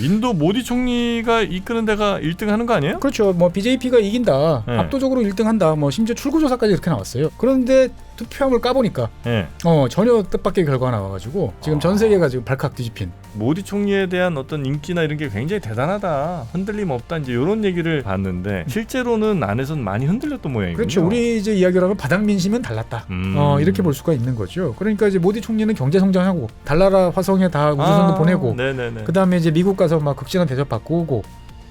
인도 모디 총리가 이끄는 데가 1등 하는 거 아니에요? 그렇죠. 뭐 BJP가 이긴다. 네. 압도적으로 1등한다. 뭐 심지어 출구 조사까지 이렇게 나왔어요. 그런데 투표함을 까보니까 예. 어 전혀 뜻밖의 결과가 나와가지고 지금 전 세계가 지금 발칵 뒤집힌. 모디 총리에 대한 어떤 인기나 이런 게 굉장히 대단하다. 흔들림 없다. 이제 이런 얘기를 봤는데 실제로는 안에선 많이 흔들렸던 모양이군요. 그렇죠. 우리 이제 이야기를 하면 바닥 민심은 달랐다. 음. 어 이렇게 볼 수가 있는 거죠. 그러니까 이제 모디 총리는 경제 성장하고 달나라 화성에 다 우주선도 아, 보내고 네네네. 그 다음에 이제 미국 가서 막 극진한 대접 받고 오고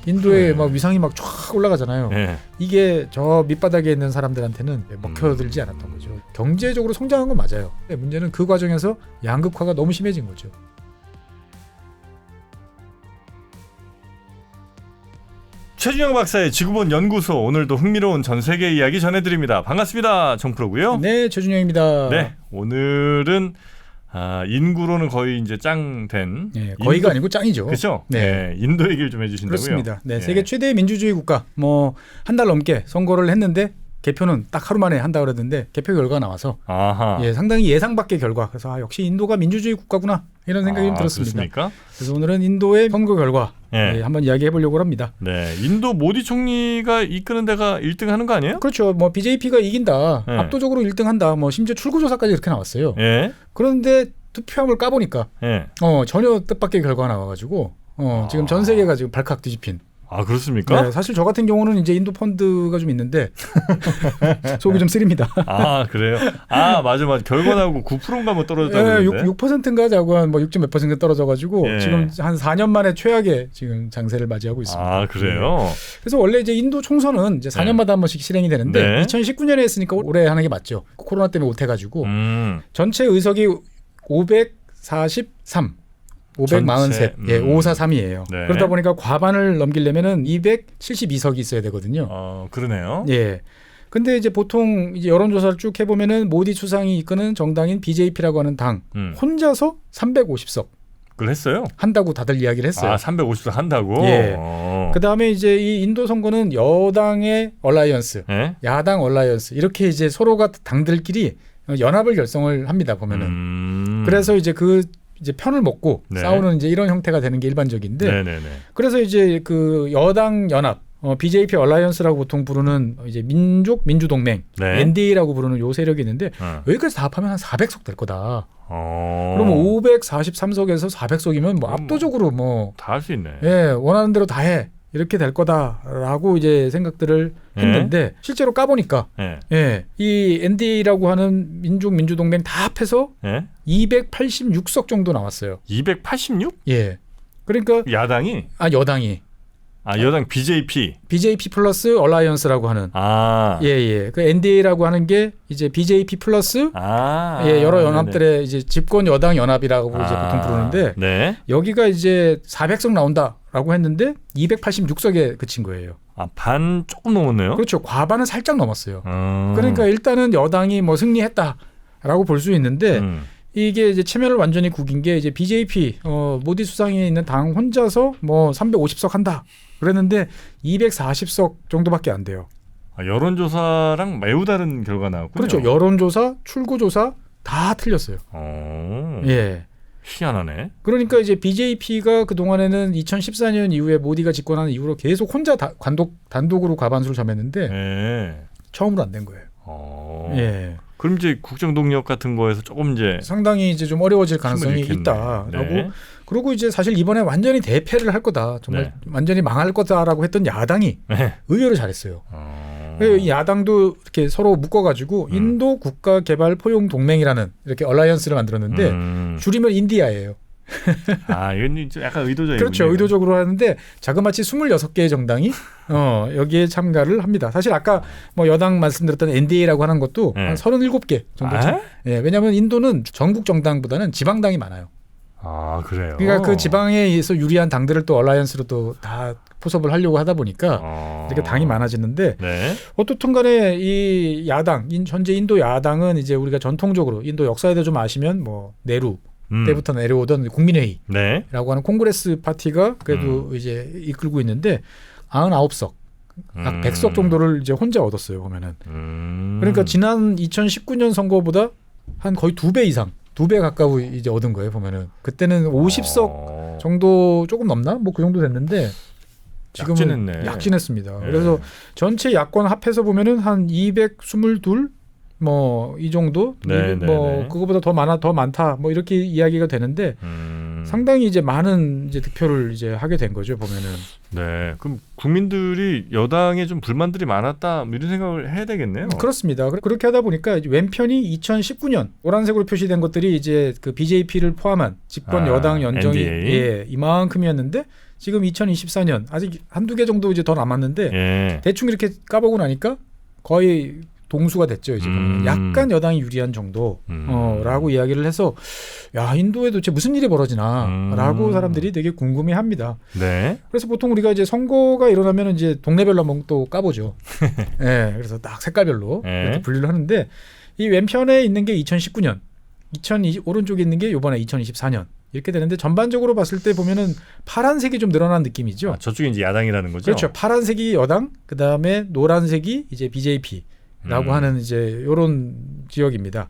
인도에 네. 막 위상이 막 쫙 올라가잖아요. 예. 이게 저 밑바닥에 있는 사람들한테는 먹혀들지 않았던 거죠. 경제적으로 성장한 건 맞아요. 근데 문제는 그 과정에서 양극화가 너무 심해진 거죠. 최준영 박사의 지구본 연구소 오늘도 흥미로운 전 세계 이야기 전해드립니다. 반갑습니다. 정프로고요. 네, 최준영입니다. 네, 오늘은 아, 인구로는 거의 이제 짱된 네, 거의가 인도- 아니고 짱이죠. 그렇죠? 네. 네. 인도 얘기를 좀 해주신다고요? 그렇습니다. 네, 예. 세계 최대의 민주주의 국가 뭐 한 달 넘게 선거를 했는데 개표는 딱 하루 만에 한다 그랬는데 개표 결과가 나와서 아하. 예, 상당히 예상 밖의 결과. 그래서 아, 역시 인도가 민주주의 국가구나 이런 생각이 좀 아, 들었습니다. 그렇습니까? 그래서 오늘은 인도의 선거 결과 예. 예, 한번 이야기해 보려고 합니다. 네, 인도 모디 총리가 이끄는 데가 1등 하는 거 아니에요? 그렇죠. 뭐 BJP가 이긴다. 네. 압도적으로 1등한다. 뭐 심지어 출구 조사까지 이렇게 나왔어요. 예, 그런데 투표함을 까보니까 예. 어, 전혀 뜻밖의 결과가 나와가지고 어, 지금 전 세계가 지금 발칵 뒤집힌. 아 그렇습니까? 네, 사실 저 같은 경우는 이제 인도 펀드가 좀 있는데 속이 좀 쓰립니다. 아 그래요? 아 맞아 맞아 결과 나오고 9%인가 뭐 떨어졌다고 예, 그러는데 6, 6%인가 자고 한뭐 6. 몇 퍼센트 떨어져가지고 예. 지금 한 4년 만에 최악의 지금 장세를 맞이하고 있습니다. 아 그래요? 그래서 원래 이제 인도 총선은 이제 4년마다 한 번씩 실행이 되는데 네. 2019년에 했으니까 올해 하는 게 맞죠. 코로나 때문에 못해가지고 음, 전체 의석이 543. 543. 전체, 예, 음. 543이에요. 네. 그러다 보니까 과반을 넘기려면은 272석이 있어야 되거든요. 어 그러네요. 예. 근데 이제 보통 이제 여론조사를 쭉 해보면은 모디 수상이 이끄는 정당인 BJP라고 하는 당 음, 혼자서 350석 그걸 했어요? 한다고 다들 이야기를 했어요. 아 350석 한다고? 예. 어. 그 다음에 이제 이 인도 선거는 여당의 얼라이언스, 예? 야당 얼라이언스 이렇게 이제 서로가 당들끼리 연합을 결성을 합니다 보면은. 음. 그래서 이제 그 이제 편을 먹고 네. 싸우는 이제 이런 형태가 되는 게 일반적인데 네네네. 그래서 이제 그 여당 연합 어, BJP 얼라이언스라고 보통 부르는 이제 민족 민주 동맹 네. NDA라고 부르는 요 세력이 있는데 어. 여기까지 다 합하면 한 400석 될 거다. 어. 그러면 543석에서 400석이면 뭐 압도적으로 뭐 다 할 수 있네. 예, 원하는 대로 다 해. 이렇게 될 거다라고 이제 생각들을 예. 했는데 실제로 까보니까 예. 예, 이 NDA라고 하는 민족 민주동맹 다 합해서 예? 286석 정도 나왔어요. 286? 예. 그러니까 야당이 아 여당이 아 여당 BJP. BJP 플러스 얼라이언스라고 하는 아. 예, 예. 그 NDA라고 하는 게 이제 BJP 플러스 아. 예, 여러 네네. 연합들의 이제 집권 여당 연합이라고 이제 아, 보통 부르는데 네. 여기가 이제 400석 나온다라고 했는데 286석에 그친 거예요. 아, 반 조금 넘었네요. 그렇죠. 과반은 살짝 넘었어요. 음. 그러니까 일단은 여당이 뭐 승리했다라고 볼 수 있는데 음. 이게 이제 체면을 완전히 구긴 게 이제 BJP 어 모디 수상에 있는 당 혼자서 뭐 350석 한다. 그랬는데 240석 정도밖에 안 돼요. 아, 여론조사랑 매우 다른 결과 나왔군요. 그렇죠. 여론조사, 출구조사 다 틀렸어요. 어. 예. 희한하네. 그러니까 이제 BJP가 그 동안에는 2014년 이후에 모디가 집권한 이후로 계속 혼자 다, 단독 단독으로 과반수를 점했는데 예. 처음으로 안 된 거예요. 어. 예. 그럼 이제 국정 동력 같은 거에서 조금 이제 상당히 이제 좀 어려워질 가능성이. 있다라고 네. 그리고 이제 사실 이번에 완전히 대패를 할 거다 정말 네. 완전히 망할 거다라고 했던 야당이 네. 의외로 잘했어요. 어. 이 야당도 이렇게 서로 묶어가지고 음. 인도 국가 개발 포용 동맹이라는 이렇게 얼라이언스를 만들었는데 음. 줄이면 인디아예요. 아, 이건 이제 약간 의도적이군요. 그렇죠. 의도적으로 하는데 자그마치 26개의 정당이 어, 여기에 참가를 합니다. 사실 아까 뭐 여당 말씀드렸던 NDA라고 하는 것도 네. 한 37개 정도. 아? 참- 예, 왜냐하면 인도는 전국 정당보다는 지방당이 많아요. 아, 그래요. 그러니까 그 지방에 의해서 유리한 당들을 또 얼라이언스로 또 다 포섭을 하려고 하다 보니까 어. 이렇게 당이 많아지는데 네. 어떻든 간에 이 야당, 인- 현재 인도 야당은 이제 우리가 전통적으로 인도 역사에도 좀 아시면 뭐 네루 음. 때부터 내려오던 국민회의 네. 라고 하는 콩그레스 파티가 그래도 이제 이끌고 있는데 99석, 약 음. 100석 정도를 이제 혼자 얻었어요, 보면은. 음. 그러니까 지난 2019년 선거보다 한 거의 두 배 이상, 두 배 가까이 이제 얻은 거예요, 보면은. 그때는 50석 어. 정도 조금 넘나? 뭐 그 정도 됐는데 지금은 약진했네. 약진했습니다. 예. 그래서 전체 야권 합해서 보면은 한 222, 뭐 이 정도, 네, 이- 네, 뭐 네. 그거보다 더 많아, 더 많다, 뭐 이렇게 이야기가 되는데 음, 상당히 이제 많은 이제 득표를 이제 하게 된 거죠 보면은. 네. 그럼 국민들이 여당에 좀 불만들이 많았다 뭐 이런 생각을 해야 되겠네요. 그렇습니다. 그렇- 그렇게 하다 보니까 왼편이 2019년 노란색으로 표시된 것들이 이제 그 BJP를 포함한 집권 아, 여당 연정이 NDA. 예, 이만큼이었는데 지금 2024년 아직 한두 개 정도 이제 더 남았는데 예. 대충 이렇게 까보고 나니까 거의 동수가 됐죠 이제 음. 약간 여당이 유리한 정도라고 음. 이야기를 해서 야 인도에 도대체 무슨 일이 벌어지나라고 음. 사람들이 되게 궁금해합니다. 네. 그래서 보통 우리가 이제 선거가 일어나면 이제 동네별로 한번 또 까보죠. 예, 그래서 딱 색깔별로 예. 이렇게 분류를 하는데 이 왼편에 있는 게 2019년, 2020 오른쪽에 있는 게 이번에 2024년 이렇게 되는데 전반적으로 봤을 때 보면은 파란색이 좀 늘어난 느낌이죠. 아, 저쪽이 이제 야당이라는 거죠. 그렇죠. 파란색이 여당, 그 다음에 노란색이 이제 BJP 라고 음. 하는 이제 요런 지역입니다.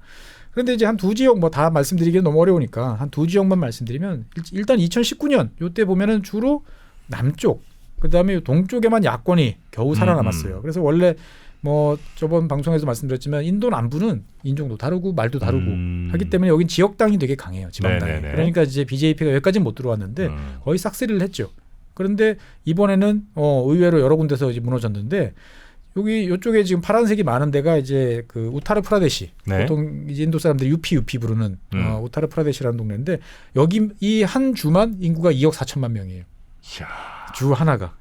그런데 이제 한 두 지역 뭐 다 말씀드리기는 너무 어려우니까 한 두 지역만 말씀드리면 일- 일단 2019년 요때 보면은 주로 남쪽 그다음에 동쪽에만 야권이 겨우 살아남았어요. 음. 그래서 원래 뭐 저번 방송에서 말씀드렸지만 인도 남부는 인종도 다르고 말도 다르고 음. 하기 때문에 여긴 지역당이 되게 강해요. 지방당이. 네네네. 그러니까 이제 BJP가 여기까지는 못 들어왔는데 음. 거의 싹쓸이를 했죠. 그런데 이번에는 어, 의외로 여러 군데서 이제 무너졌는데 여기 이쪽에 지금 파란색이 많은 데가 이제 그 우타르 프라데시 네. 보통 이제 인도 사람들이 유피 유피 부르는 음. 어, 우타르 프라데시라는 동네인데 여기 이 한 주만 인구가 2억 4천만 명이에요. 이야. 주 하나가.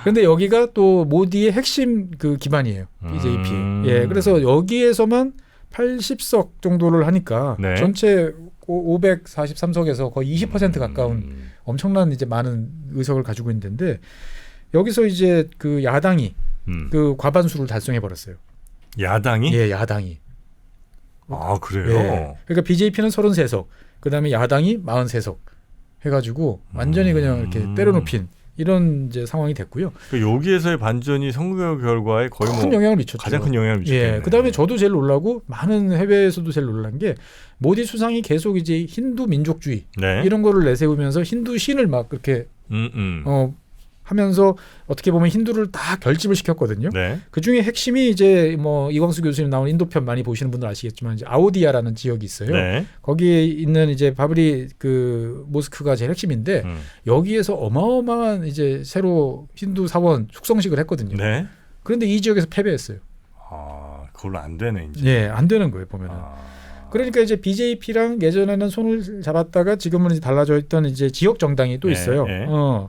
그런데 여기가 또 모디의 핵심 그 기반이에요. BJP. 음. 예, 그래서 여기에서만 80석 정도를 하니까 네. 전체 543석에서 거의 20% 가까운 음. 엄청난 이제 많은 의석을 가지고 있는데 여기서 이제 그 야당이 음. 그 과반수를 달성해 버렸어요. 야당이? 예, 야당이. 아 그래요. 예. 그러니까 BJP는 33석, 그 다음에 야당이 43석 해가지고 완전히 그냥 이렇게 음. 때려눕힌 이런 이제 상황이 됐고요. 그 여기에서의 반전이 선거 결과에 거의 큰 뭐 영향을 미쳤죠. 가장 큰 영향을 미쳤겠네. 예. 그다음에 저도 제일 놀라고 많은 해외에서도 제일 놀란 게 모디 수상이 계속 이제 힌두 민족주의 네. 이런 거를 내세우면서 힌두 신을 막 그렇게 음, 음. 어 하면서 어떻게 보면 힌두를 다 결집을 시켰거든요. 네. 그 중에 핵심이 이제 뭐 이광수 교수님 나온 인도편 많이 보시는 분들 아시겠지만 이제 아오디아라는 지역이 있어요. 네. 거기에 있는 이제 바브리 그 모스크가 제일 핵심인데 음. 여기에서 어마어마한 이제 새로 힌두 사원 숙성식을 했거든요. 네. 그런데 이 지역에서 패배했어요. 아 그걸로 안 되네 이제. 예, 안 되는 거예요 보면은. 아. 그러니까 이제 BJP랑 예전에는 손을 잡았다가 지금은 이제 달라져 있던 이제 지역 정당이 또 예, 있어요. 예. 어.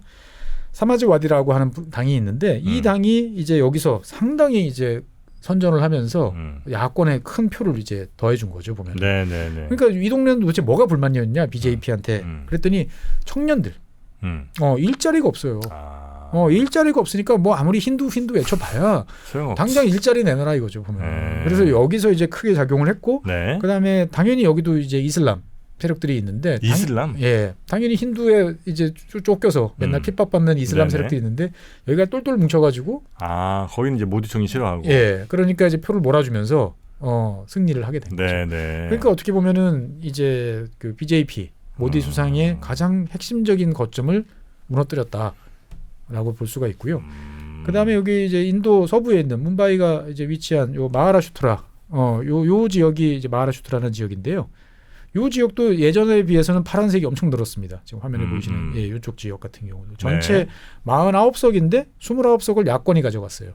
사마즈와디라고 하는 부- 당이 있는데 이 음. 당이 이제 여기서 상당히 이제 선전을 하면서 음. 야권에 큰 표를 이제 더해 준 거죠 보면. 네, 네, 네. 그러니까 이 동네는 도대체 뭐가 불만이었냐 BJP한테. 음. 그랬더니 청년들 음. 어 일자리가 없어요. 아. 어 일자리가 없으니까 뭐 아무리 힌두 힌두 외쳐봐야 당장 일자리 내놔라 이거죠 보면. 네. 그래서 여기서 이제 크게 작용을 했고 네. 그다음에 당연히 여기도 이제 이슬람 세력들이 있는데 당- 이슬람. 예, 당연히 힌두에 이제 쫓- 쫓겨서 맨날 음. 핍박받는 이슬람 네네. 세력들이 있는데 여기가 똘똘 뭉쳐가지고 아 거기는 이제 모두청이 싫어하고. 예, 그러니까 이제 표를 몰아주면서 어 승리를 하게 된 거죠. 네, 네. 그러니까 어떻게 보면은 이제 그 BJP 모디 음. 수상의 가장 핵심적인 거점을 무너뜨렸다라고 볼 수가 있고요. 음. 그 다음에 여기 이제 인도 서부에 있는 문바이가 이제 위치한 요 마하라슈트라 어요 요 지역이 이제 마하라슈트라는 지역인데요. 요 지역도 예전에 비해서는 파란색이 엄청 늘었습니다. 지금 화면에 음, 보이시는 음. 예, 요쪽 지역 같은 경우도 전체 네. 49석인데 29석을 야권이 가져갔어요.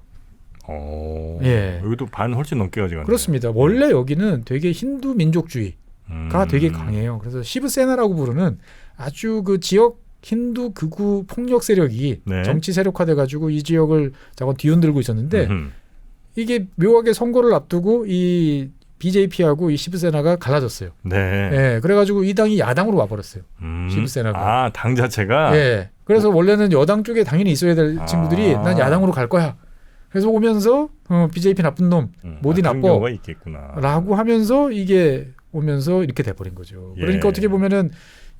오. 예. 여기도 반 훨씬 넘게 가져갔네. 그렇습니다. 원래 여기는 되게 힌두 민족주의가 음. 되게 강해요. 그래서 시브세나라고 부르는 아주 그 지역 힌두 극우 폭력 세력이 네. 정치 세력화돼 가지고 이 지역을 자꾸 뒤흔들고 있었는데 음흠. 이게 묘하게 선거를 앞두고 이 BJP하고 이 시브세나가 갈라졌어요. 네. 예, 그래가지고 이 당이 야당으로 와버렸어요. 음. 시브세나가. 아, 당 자체가 예, 그래서 원래는 여당 쪽에 당연히 있어야 될 아. 친구들이 난 야당으로 갈 거야. 그래서 오면서 어, BJP 나쁜 놈, 음, 모디 나빠. 경우가 있겠구나. 라고 하면서 이게 오면서 이렇게 돼버린 거죠. 예. 그러니까 어떻게 보면은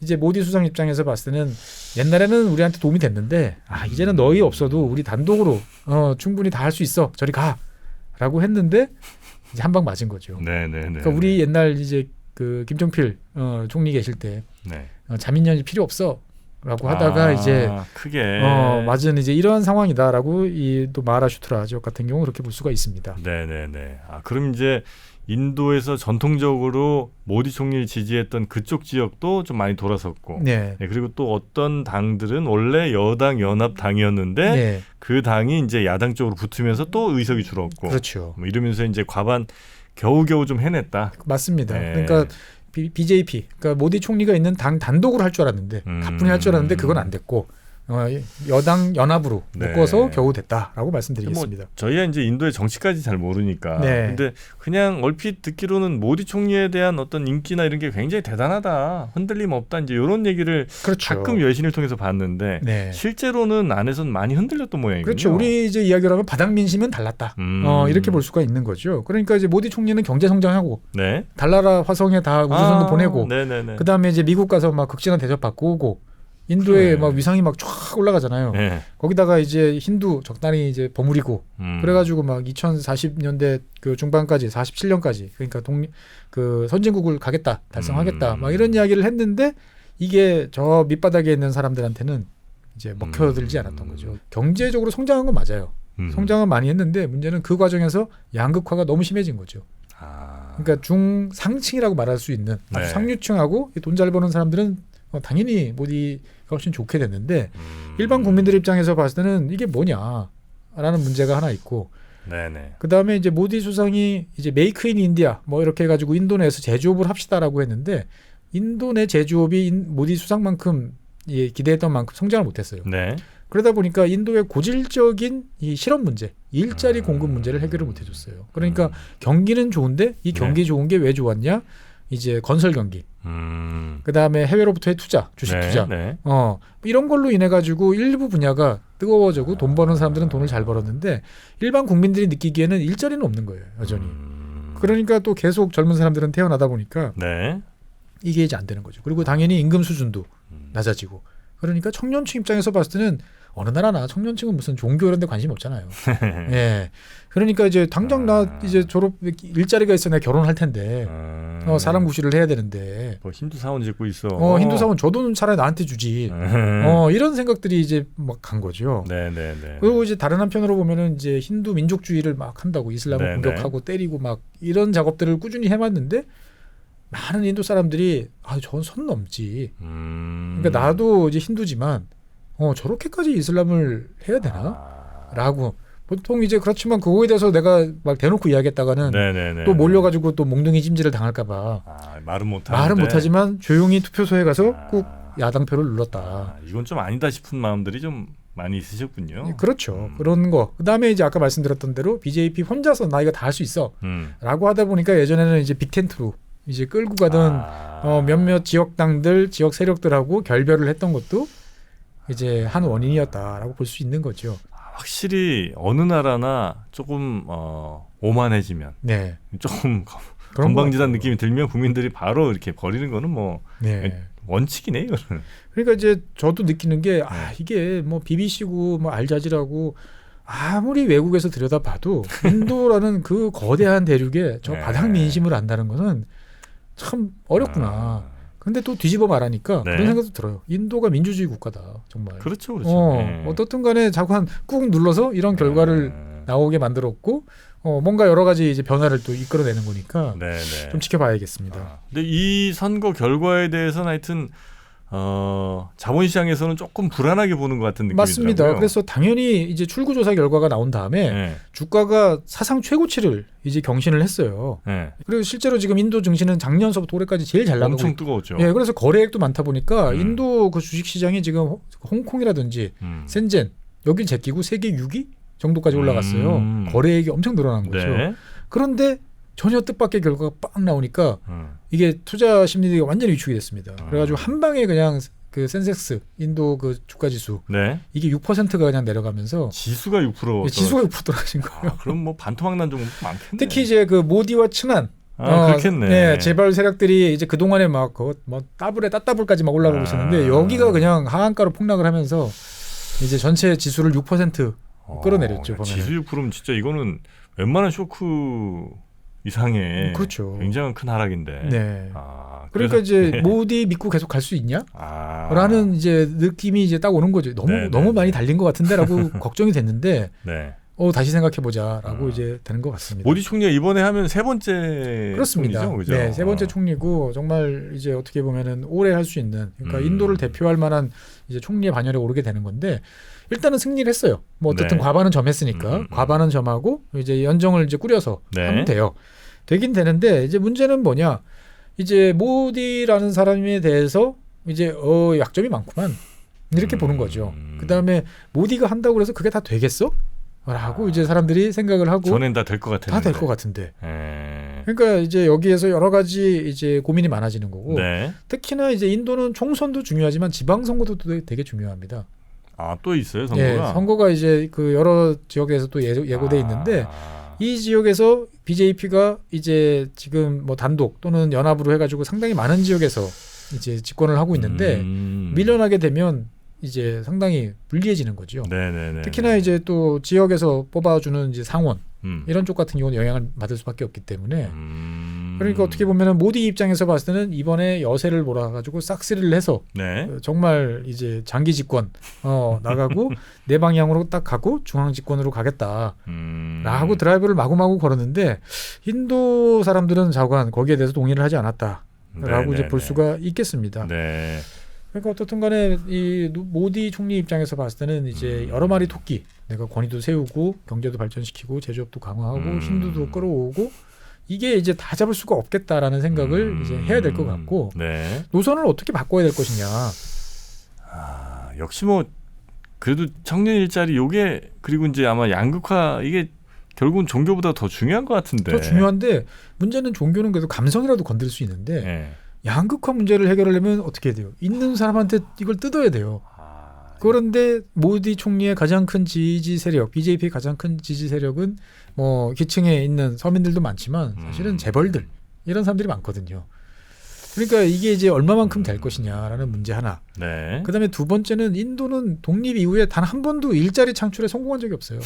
이제 모디 수상 입장에서 봤을 때는 옛날에는 우리한테 도움이 됐는데 아 이제는 너희 없어도 우리 단독으로 어, 충분히 다 할 수 있어 저리 가라고 했는데 이제 한 방 맞은 거죠. 네, 네, 네. 그러니까 우리 옛날 이제 그 김종필 어, 총리 계실 때 네. 어, 자민련이 필요 없어 라고 하다가 아, 이제 크게 어, 맞은 이제 이러한 상황이다라고 이 또 마하라슈트라 지역 같은 경우 그렇게 볼 수가 있습니다. 네 네 네. 아 그럼 이제 인도에서 전통적으로 모디 총리를 지지했던 그쪽 지역도 좀 많이 돌아섰고, 네. 네, 그리고 또 어떤 당들은 원래 여당 연합 당이었는데 네. 그 당이 이제 야당 쪽으로 붙으면서 또 의석이 줄었고, 그렇죠. 뭐 이러면서 이제 과반 겨우겨우 좀 해냈다. 맞습니다. 네. 그러니까 비, BJP, 그러니까 모디 총리가 있는 당 단독으로 할 줄 알았는데 음. 가뿐히 할 줄 알았는데 그건 안 됐고 어, 여당 연합으로 네. 묶어서 겨우 됐다라고 말씀드리겠습니다. 저희야 이제 인도의 정치까지 잘 모르니까. 네. 근데 그냥 얼핏 듣기로는 모디 총리에 대한 어떤 인기나 이런 게 굉장히 대단하다. 흔들림 없다. 이제 이런 얘기를 그렇죠. 가끔 여신을 통해서 봤는데 네. 실제로는 안에선 많이 흔들렸던 모양이군요. 그렇죠. 우리 이제 이야기로 하면 바닥 민심은 달랐다. 음. 어, 이렇게 볼 수가 있는 거죠. 그러니까 이제 모디 총리는 경제 성장하고 네. 달나라 화성에 다 우주선도 아, 보내고 네네네. 그다음에 이제 미국 가서 막 극진한 대접 받고 오고 인도에 그래. 막 위상이 막 쫙 올라가잖아요. 네. 거기다가 이제 힌두 적당히 이제 버무리고 음. 그래가지고 막 2040년대 그 중반까지 47년까지 그러니까 동 그 선진국을 가겠다 달성하겠다 음. 막 이런 이야기를 했는데 이게 저 밑바닥에 있는 사람들한테는 이제 먹혀들지 음. 않았던 거죠. 경제적으로 성장한 건 맞아요. 음. 성장은 많이 했는데 문제는 그 과정에서 양극화가 너무 심해진 거죠. 아. 그러니까 중상층이라고 말할 수 있는 네. 상류층하고 돈 잘 버는 사람들은 어, 당연히 모디가 훨씬 좋게 됐는데 음. 일반 국민들 입장에서 봤을 때는 이게 뭐냐라는 문제가 하나 있고 네네. 그 다음에 이제 모디 수상이 이제 메이크 인 인디아 뭐 이렇게 해 가지고 인도 내에서 제조업을 합시다라고 했는데 인도 내 제조업이 인- 모디 수상만큼 예, 기대했던 만큼 성장을 못 했어요. 네. 그러다 보니까 인도의 고질적인 이 실업 문제, 일자리 음. 공급 문제를 해결을 못 해줬어요. 그러니까 음. 경기는 좋은데 이 경기 좋은 게 왜 좋았냐? 이제 건설 경기, 음. 그 다음에 해외로부터의 투자, 주식 네, 투자, 네. 어 이런 걸로 인해 가지고 일부 분야가 뜨거워지고 돈 버는 사람들은 돈을 잘 벌었는데 일반 국민들이 느끼기에는 일자리는 없는 거예요 여전히. 음. 그러니까 또 계속 젊은 사람들은 태어나다 보니까 네. 이게 이제 안 되는 거죠. 그리고 당연히 임금 수준도 음. 낮아지고 그러니까 청년층 입장에서 봤을 때는 어느 나라나 청년층은 무슨 종교 이런 데 관심 없잖아요. 예. 그러니까 이제 당장 나 아. 이제 졸업 일자리가 있어 내가 결혼할 텐데 음. 어, 사람 구실을 해야 되는데 뭐 힌두 사원 짓고 있어. 어, 힌두 사원 저 돈은 차라리 나한테 주지. 음. 어, 이런 생각들이 이제 막 간 거죠. 네 네 네. 그리고 이제 다른 한편으로 보면은 이제 힌두 민족주의를 막 한다고 이슬람을 네네. 공격하고 때리고 막 이런 작업들을 꾸준히 해왔는데 많은 인도 사람들이 아, 저건 선 넘지. 음. 그러니까 나도 이제 힌두지만 어 저렇게까지 이슬람을 해야 되나? 아. 라고 보통 이제 그렇지만 그거에 대해서 내가 막 대놓고 이야기했다가는 네네네. 또 몰려가지고 또 몽둥이 찜질을 당할까봐 아, 말은 못 말은 못하지만 조용히 투표소에 가서 아. 꼭 야당표를 눌렀다. 아, 이건 좀 아니다 싶은 마음들이 좀 많이 있으셨군요. 예, 그렇죠. 음. 그런 거. 그다음에 이제 아까 말씀드렸던 대로 BJP 혼자서 나 이거 다 할 수 있어. 음. 라고 하다 보니까 예전에는 이제 빅텐트로 이제 끌고 가던 아. 어, 몇몇 지역당들, 지역 세력들하고 결별을 했던 것도 이제 한 원인이었다라고 볼 수 있는 거죠. 확실히 어느 나라나 조금 어, 오만해지면 네. 조금 같아요. 느낌이 들면 국민들이 바로 이렇게 버리는 거는 뭐 네. 원칙이네 이거는. 그러니까 이제 저도 느끼는 게 아, 네. 이게 뭐 BBC고 뭐 알자지라고 아무리 외국에서 들여다봐도 인도라는 그 거대한 대륙에 저 네. 바닥 민심을 안다는 거는 참 어렵구나. 아, 근데 또 뒤집어 말하니까 네. 그런 생각도 들어요. 인도가 민주주의 국가다 정말. 그렇죠, 그렇죠. 어, 네. 어떻든 간에 자꾸 한 꾹 눌러서 이런 결과를 네. 나오게 만들었고 어, 뭔가 여러 가지 이제 변화를 또 이끌어내는 거니까 네, 네. 좀 지켜봐야겠습니다. 아, 근데 이 선거 결과에 대해서는 하여튼 어, 자본시장에서는 조금 불안하게 보는 것 같은 느낌이 맞습니다. 그래서 당연히 이제 출구조사 결과가 나온 다음에 네, 주가가 사상 최고치를 이제 경신을 했어요. 네. 그리고 실제로 지금 인도 증시는 작년서부터 올해까지 제일 잘 나가고 엄청 있 뜨거웠죠. 예, 그래서 거래액도 많다 보니까 음. 인도 그 주식 시장이 지금 홍- 홍콩이라든지 음. 센젠 여길 제끼고 세계 6위 정도까지 올라갔어요. 음. 거래액이 엄청 늘어난 거죠. 네. 그런데 전혀 뜻밖의 결과가 빵 나오니까 음. 이게 투자 심리가 완전히 위축이 됐습니다. 음. 그래가지고 한 방에 그냥 그 센섹스 인도 그 주가 지수 네. 이게 6%가 그냥 내려가면서 지수가 6% 예, 지수가 6% 떨어진 거예요. 아, 그럼 뭐 반토막 난 종목 많겠네. 특히 이제 그 모디와 친한 아, 어, 그렇겠네. 예, 재벌 세력들이 이제 그 동안에 막뭐 따블에 따따블까지 막 올라가고 아. 있었는데 여기가 그냥 하한가로 폭락을 하면서 이제 전체 지수를 6% 끌어내렸죠, 어. 지수 6%면 진짜 이거는 웬만한 쇼크 이상의 그렇죠. 굉장히 큰 하락인데. 네. 아, 그러니까 이제 네. 모디 믿고 계속 갈 수 있냐? 아, 라는 이제 느낌이 이제 딱 오는 거죠. 너무 네, 네, 너무 많이 네. 달린 것 같은데라고 걱정이 됐는데 네. 어 다시 생각해 보자라고 아. 이제 되는 것 같습니다. 모디 총리가 이번에 하면 세 번째 그렇습니다. 총리죠, 그죠? 네, 세 번째 어. 총리고 정말 이제 어떻게 보면은 오래 할 수 있는 그러니까 음. 인도를 대표할 만한 이제 총리의 반열에 오르게 되는 건데 일단은 승리를 했어요. 뭐 어쨌든 네. 과반은 점했으니까 음, 음, 음. 과반은 점하고 이제 연정을 이제 꾸려서 네. 하면 돼요. 되긴 되는데 이제 문제는 뭐냐? 이제 모디라는 사람에 대해서 이제 어 약점이 많구만 이렇게 음. 보는 거죠. 그 다음에 모디가 한다고 해서 그게 다 되겠어? 라고 이제 사람들이 생각을 하고 전엔 다 될 것 같았는데. 다 될 것 같은데. 예. 그러니까 이제 여기에서 여러 가지 이제 고민이 많아지는 거고 네. 특히나 이제 인도는 총선도 중요하지만 지방선거도 또 되게 중요합니다. 아, 또 있어요, 선거가. 예, 선거가 이제 그 여러 지역에서 또 예, 예고 돼 있는데 아. 이 지역에서 BJP가 이제 지금 뭐 단독 또는 연합으로 해가지고 상당히 많은 지역에서 이제 집권을 하고 있는데 음. 밀려나게 되면 이제 상당히 불리해지는 거죠. 네네네. 특히나 이제 또 지역에서 뽑아주는 이제 상원 음. 이런 쪽 같은 경우는 영향을 받을 수밖에 없기 때문에 음. 그러니까 어떻게 보면은 모디 입장에서 봤을 때는 이번에 여세를 몰아가지고 싹쓸이를 해서 네. 어, 정말 이제 장기 집권 어 나가고 내 방향으로 딱 가고 중앙 집권으로 가겠다라고 음. 드라이브를 마구마구 걸었는데 인도 사람들은 자관 거기에 대해서 동의를 하지 않았다라고 네네네. 이제 볼 수가 있겠습니다. 네. 그러니까 어떻든 간에 이 노- 모디 총리 입장에서 봤을 때는 이제 음. 여러 마리 토끼 내가 권위도 세우고 경제도 발전시키고 제조업도 강화하고 음. 힌두도 끌어오고 이게 이제 다 잡을 수가 없겠다라는 생각을 음. 이제 해야 될 것 같고 네. 노선을 어떻게 바꿔야 될 것이냐. 아, 역시 뭐 그래도 청년 일자리 요게 그리고 이제 아마 양극화 이게 결국은 종교보다 더 중요한 것 같은데. 더 중요한데 문제는 종교는 그래도 감성이라도 건드릴 수 있는데 네. 양극화 문제를 해결하려면 어떻게 해야 돼요? 있는 사람한테 이걸 뜯어야 돼요. 아, 그런데 모디 총리의 가장 큰 지지 세력, BJP의 가장 큰 지지 세력은 뭐 기층에 있는 서민들도 많지만 사실은 음. 재벌들 이런 사람들이 많거든요. 그러니까 이게 이제 얼마만큼 될 음. 것이냐라는 문제 하나. 네. 그다음에 두 번째는 인도는 독립 이후에 단 한 번도 일자리 창출에 성공한 적이 없어요.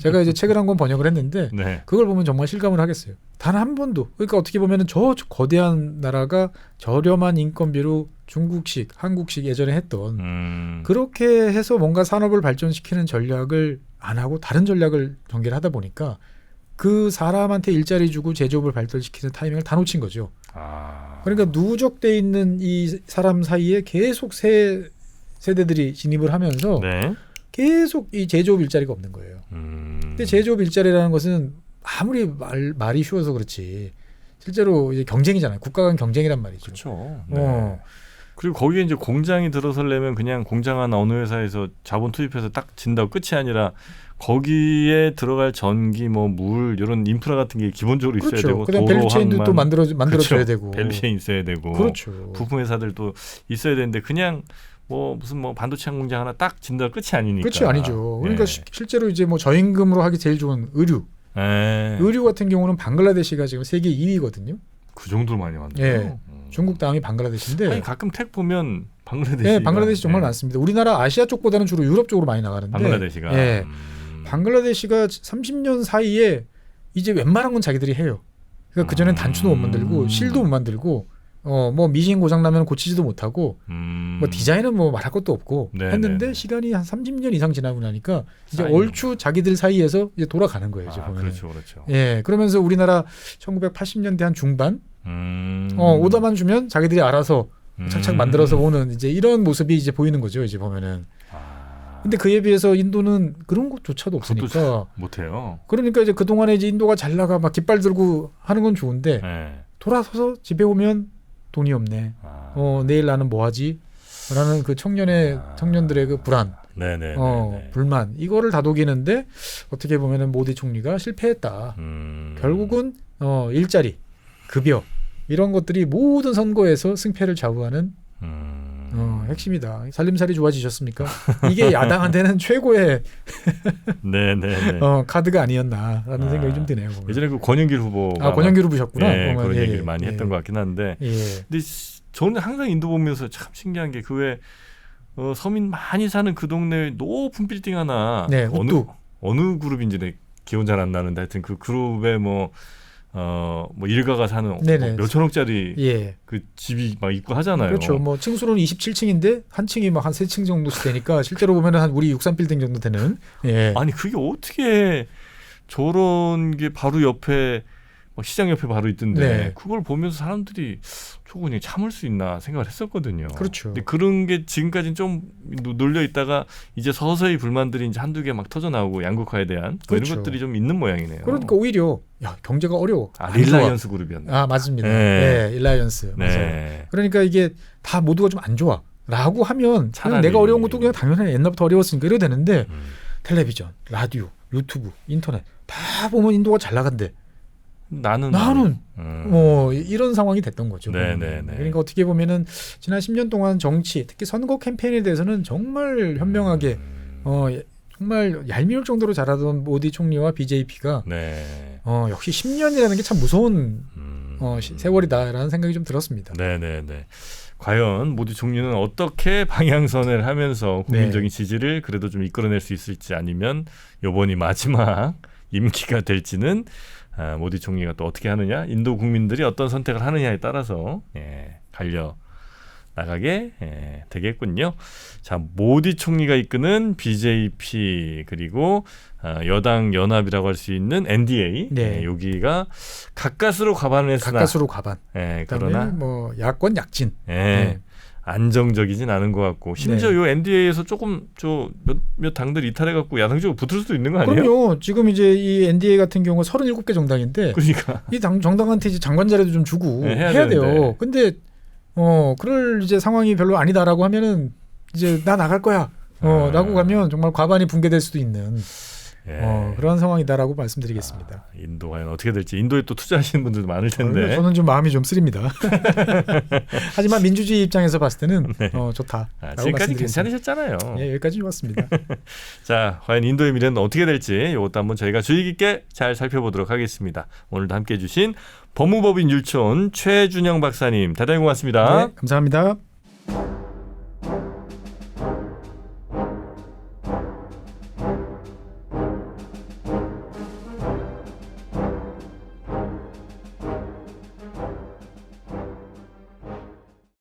제가 이제 책을 한 권 번역을 했는데 네. 그걸 보면 정말 실감을 하겠어요. 단 한 번도. 그러니까 어떻게 보면은 저 거대한 나라가 저렴한 인건비로 중국식, 한국식 예전에 했던 음. 그렇게 해서 뭔가 산업을 발전시키는 전략을 안 하고 다른 전략을 전개를 하다 보니까 그 사람한테 일자리 주고 제조업을 발전시키는 타이밍을 다 놓친 거죠. 아. 그러니까 누적돼 있는 이 사람 사이에 계속 새 세대들이 진입을 하면서 네. 계속 이 제조업 일자리가 없는 거예요. 음. 근데 제조업 일자리라는 것은 아무리 말, 말이 쉬워서 그렇지 실제로 이제 경쟁이잖아요. 국가 간 경쟁이란 말이죠. 그렇죠. 네. 어. 그리고 거기에 이제 공장이 들어서려면 그냥 공장 하나 어느 회사에서 자본 투입해서 딱 진다고 끝이 아니라 거기에 들어갈 전기 뭐 물 이런 인프라 같은 게 기본적으로 있어야 그렇죠. 되고 그다음 밸류체인도 또 항만 만들어 만들어줘야 그렇죠. 되고. 밸류체인 있어야 되고 그렇죠. 부품 회사들도 있어야 되는데 그냥 뭐 무슨 뭐 반도체 한 공장 하나 딱 진다 끝이 아니니까. 그렇지 아니죠. 그러니까 예. 시- 실제로 이제 뭐 저임금으로 하기 제일 좋은 의류. 예. 의류 같은 경우는 방글라데시가 지금 세계 2위거든요. 그 정도로 많이 왔네요. 예. 음. 중국 다음이 방글라데시인데. 아니 가끔 택 보면 방글라데시. 네, 방글라데시 정말 많습니다. 우리나라 아시아 쪽보다는 주로 유럽 쪽으로 많이 나가는데. 방글라데시가. 예. 음. 방글라데시가 30년 사이에 이제 웬만한 건 자기들이 해요. 그러니까 그 전엔 단추도 못 만들고 음. 실도 못 만들고 어 뭐 미신 고장 나면 고치지도 못하고 음. 뭐 디자인은 뭐 말할 것도 없고 네, 했는데 네, 네. 시간이 한 30년 이상 지나고 나니까 이제 쌓이는 얼추 자기들 사이에서 이제 돌아가는 거예요. 이제 아, 보면. 그렇죠, 그렇죠. 예, 그러면서 우리나라 1980년대 한 중반 음. 어 오더만 주면 자기들이 알아서 음. 착착 만들어서 오는 이제 이런 모습이 이제 보이는 거죠. 이제 보면은. 아, 근데 그에 비해서 인도는 그런 것조차도 없으니까. 못해요. 그러니까 이제 그 동안에 이제 인도가 잘 나가 막 깃발 들고 하는 건 좋은데 네. 돌아서서 집에 오면 돈이 없네. 아. 어 내일 나는 뭐 하지? 라는 그 청년의 아. 청년들의 그 불안, 네네. 어 불만 이거를 다독이는데 어떻게 보면은 모디 총리가 실패했다. 음. 결국은 어 일자리, 급여 이런 것들이 모든 선거에서 승패를 좌우하는 음. 어, 핵심이다. 살림살이 좋아지셨습니까? 이게 야당한테는 최고의 네네네. 어, 카드가 아니었나라는 아, 생각이 좀 드네요. 보면. 예전에 그 권영길 후보가 아 권영기로 보셨구나. 예. 그런 예, 얘기를 많이 예. 했던 것 같긴 한데 예. 근데 시- 저는 항상 인도 보면서 참 신기한 게그왜 어, 서민 많이 사는 그 동네 높은 빌딩 하나 네, 어느 우뚝. 어느 그룹인지 내 기억 잘 안 나는데 하여튼 그 그룹에 뭐 어뭐 일가가 사는 뭐 네네. 몇 천억짜리 예. 그 집이 막 있고 하잖아요. 그렇죠. 뭐 층수로는 27층인데 한 층이 막 한 세 층 정도씩 되니까 실제로 보면은 한 우리 63 빌딩 정도 되는. 예. 아니 그게 어떻게 저런 게 바로 옆에 막 시장 옆에 바로 있던데 네. 그걸 보면서 사람들이 그냥 참을 수 있나 생각을 했었거든요. 그렇죠. 근데 그런 게 지금까지는 좀 노- 놀려 있다가 이제 서서히 불만들이 이제 한두 개 막 터져 나오고 양극화에 대한 뭐 그렇죠. 이런 것들이 좀 있는 모양이네요. 그러니까 오히려 야 경제가 어려워. 아. 릴라이언스 그룹이었네. 아 맞습니다. 네. 네, 일라이언스. 맞아요. 네. 그러니까 이게 다 모두가 좀 안 좋아. 라고 하면 그냥 차라리. 내가 어려운 것도 그냥 당연히 옛날부터 어려웠으니까 이래도 되는데 음. 텔레비전, 라디오, 유튜브, 인터넷 다 보면 인도가 잘 나간대. 나는 나는 음. 뭐 이런 상황이 됐던 거죠. 네, 보면. 네, 네. 그러니까 어떻게 보면은 지난 10년 동안 정치, 특히 선거 캠페인에 대해서는 정말 현명하게 음. 어 예, 정말 얄미울 정도로 잘하던 모디 총리와 BJP가 네. 어 역시 10년이라는 게 참 무서운 음. 어, 시- 세월이다라는 생각이 좀 들었습니다. 네네네. 과연 모두 총리는 어떻게 방향선을 하면서 네. 국민적인 지지를 그래도 좀 이끌어낼 수 있을지 아니면 요번이 마지막 임기가 될지는 아, 모디 총리가 또 어떻게 하느냐, 인도 국민들이 어떤 선택을 하느냐에 따라서 예, 갈려 나가게 예, 되겠군요. 자, 모디 총리가 이끄는 BJP 그리고 아, 여당 연합이라고 할 수 있는 NDA 네. 예, 여기가 가까스로 과반을 했으나 가까스로 과반. 예, 그러나 뭐 야권 약진. 예, 네. 안정적이진 않은 것 같고 심지어 네. 요 NDA에서 조금 저 몇 몇 당들 이탈해 갖고 야당적으로 붙을 수도 있는 거 아니에요? 그럼요. 지금 이제 이 NDA 같은 경우 37개 정당인데 그러니까 이 당, 정당한테 이제 장관 자리도 좀 주고 네, 해야 해야, 돼요. 근데 어 그럴 이제 상황이 별로 아니다라고 하면은 이제 나 나갈 거야. 어, 아. 라고 가면 정말 과반이 붕괴될 수도 있는 예. 어, 그런 상황이다라고 말씀드리겠습니다. 아, 인도 과연 어떻게 될지 인도에 또 투자하시는 분들도 많을 텐데. 어, 저는 좀 마음이 좀 쓰립니다. 하지만 민주주의 입장에서 봤을 때는 네. 어, 좋다. 아, 지금까지 괜찮으셨잖아요. 예, 여기까지 좋았습니다. 자, 과연 인도의 미래는 어떻게 될지 이것도 한번 저희가 주의 깊게 잘 살펴보도록 하겠습니다. 오늘도 함께해 주신 법무법인 율촌 최준영 박사님 대단히 고맙습니다. 네, 감사합니다.